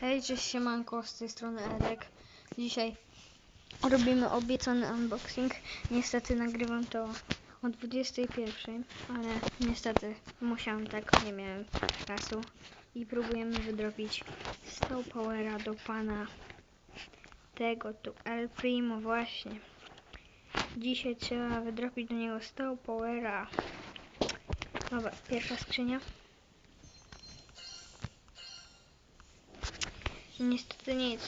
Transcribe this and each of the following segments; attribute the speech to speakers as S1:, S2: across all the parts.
S1: Hej, cześć siemanko, z tej strony Edek. Dzisiaj robimy obiecany unboxing. Niestety nagrywam to o 21, ale niestety musiałem tak, nie miałem czasu. I próbujemy wydrobić Snow Powera do pana tego tu El Primo właśnie. Dzisiaj trzeba wydrobić do niego Snow Powera. Dobra, pierwsza skrzynia. Niestety nic.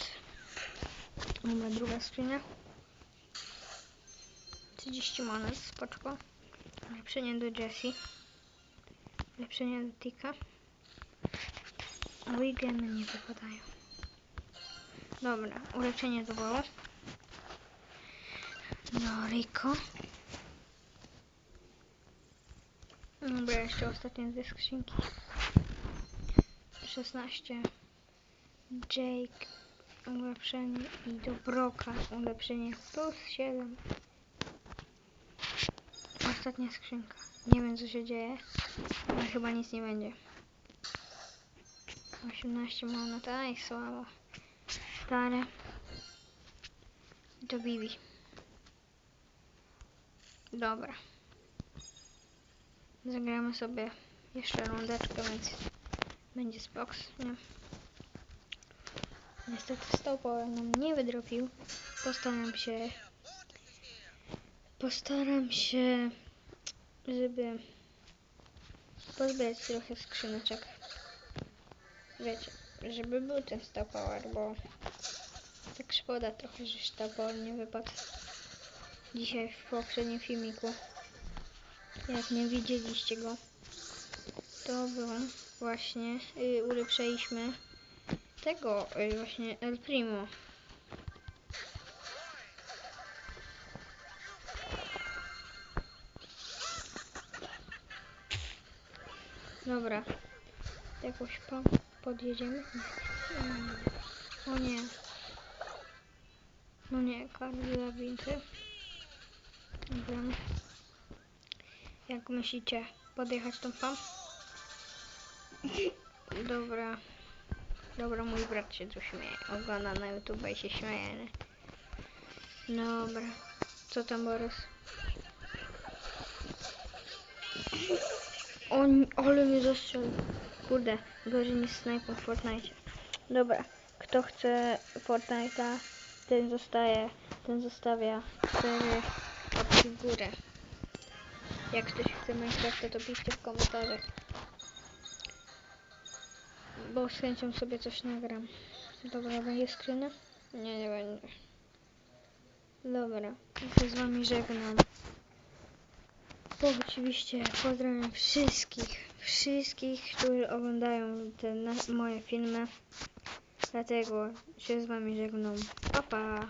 S1: Dobra, druga skrzynia. 30 monet, spoczko. Ulepszenie do Jessie. Ulepszenie do Tika. Wigemy nie wypadają. Dobra, ulepszenie do Boło. Do Rico. Dobra, jeszcze ostatnie dwie skrzynki. 16. Jake, ulepszenie i do Broka, ulepszenie plus 7. Ostatnia skrzynka. Nie wiem co się dzieje, ale chyba nic nie będzie. 18 monet, aj słabo. Stare. Do Bibi. Dobra. Zagramy sobie jeszcze rundeczkę, więc będzie spoks, nie? Niestety stopower nam nie wydropił. Postaram się... Postaram się, żeby pozbierać trochę skrzyneczek. Wiecie, żeby był ten stopower, bo tak szkoda trochę, że stopower nie wypadł dzisiaj w poprzednim filmiku. Jak nie widzieliście go, to było właśnie, yy, ulepszyliśmy tego y, właśnie El Primo. Dobra. Jakoś po, podjedziemy. O nie. No nie, karty labirynty. Dobra. Jak myślicie, podjechać tą pam? Dobra. Dobra, mój brat się tu śmieje. Ogląda na YouTube i się śmieje. Nie? Dobra. Co tam, Borys? On, ale mnie zastrzelił. Kurde, gorzej niż snajper w Fortnite. Dobra, kto chce Fortnite'a, ten zostaje, ten zostawia 4 łapki w górę. Jak ktoś chce Minecrafta, to piszcie w komentarzach bo z chęcią sobie coś nagram. Dobra, będzie skrzynia? Nie, nie będzie. Dobra, ja się z wami żegnam. Bo oczywiście pozdrawiam wszystkich, wszystkich, którzy oglądają te moje filmy. Dlatego się z wami żegnam. Pa, pa.